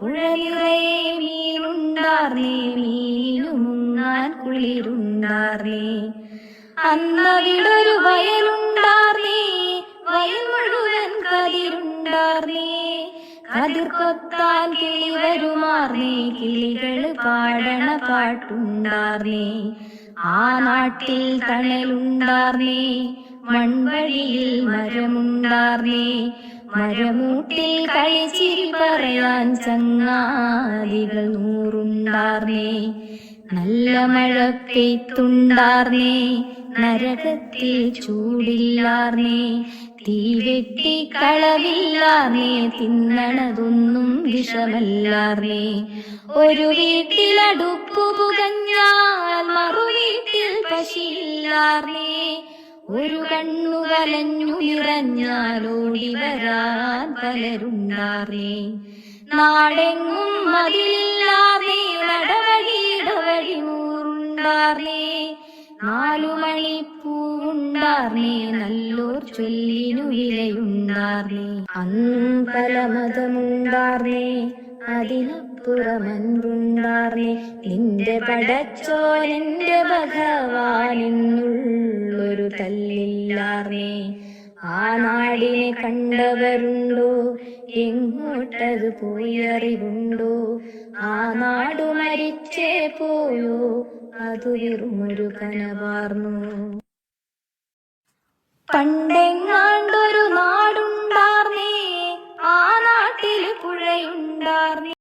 പുഴ നിറയെ മീനുണ്ടാർന്നേ മീനിനു മുങ്ങാൻ കുളിരുണ്ടാർന്നേ. അന്നവിടൊരു വയലുണ്ടാർന്നേ വയൽ മുഴുവൻ കതിരുണ്ടാർന്നേ. കതിർ കൊത്താൻ കിളി വരുമാർന്നേ കിളികൾ പാടണ പാട്ടുണ്ടാർന്നേ. ആ നാട്ടിൽ തണലുണ്ടാർന്നേ മൺവഴിയിൽ മരമുണ്ടാർന്നേ. മരമൂട്ടിൽ കളിച്ചിരി പറയാൻ ചങ്ങാതികൾ നൂറുണ്ടാർന്നേ. നല്ല മഴ പെയ്ത്തുണ്ടാർന്നേ നരകത്തിൽ ചൂടില്ലാർന്നേ. തീ വെട്ടി കളവില്ലാർന്നേ. തിന്നണതൊന്നും വിഷമല്ലാർന്നേ. ഒരു വീട്ടിലടുപ്പു പുകഞ്ഞാൽ മറു വീട്ടിൽ പശിയില്ലാർന്നേ. ഒരു കണ്ണു കലഞ്ഞു നിറഞ്ഞാലോടി വരാൻ പലരുണ്ടാറേ നാടെങ്ങും മതിലില്ലാതെ നടവഴിയിടവഴി ഊറുണ്ടാറേ നാലു മണിപ്പൂവുണ്ടാർന്നേ നല്ലൂർ ചൊല്ലിനു വിലയുണ്ടാർന്നേ. അന്നും പല മതമുണ്ടാർന്നേ അതിനപ്പുറമൻപുണ്ടാർന്നേ. നിന്റെ പടച്ചോ നിന്റെ ഭഗവാനെന്നുള്ളൊരു ചാർന്നേ ആ നാടിനെ കണ്ടവരുണ്ടോ? എങ്ങോട്ടത് പോയറിവുണ്ടോ? ആ നാടു മരിച്ചേ പോയോ? അതു വെറുമൊരു കനവാർന്നു. പണ്ടെങ്ങാണ്ടൊരു നാടുണ്ടാർന്നേ. ആ നാട്ടിൽ പുഴയുണ്ടാർന്നേ.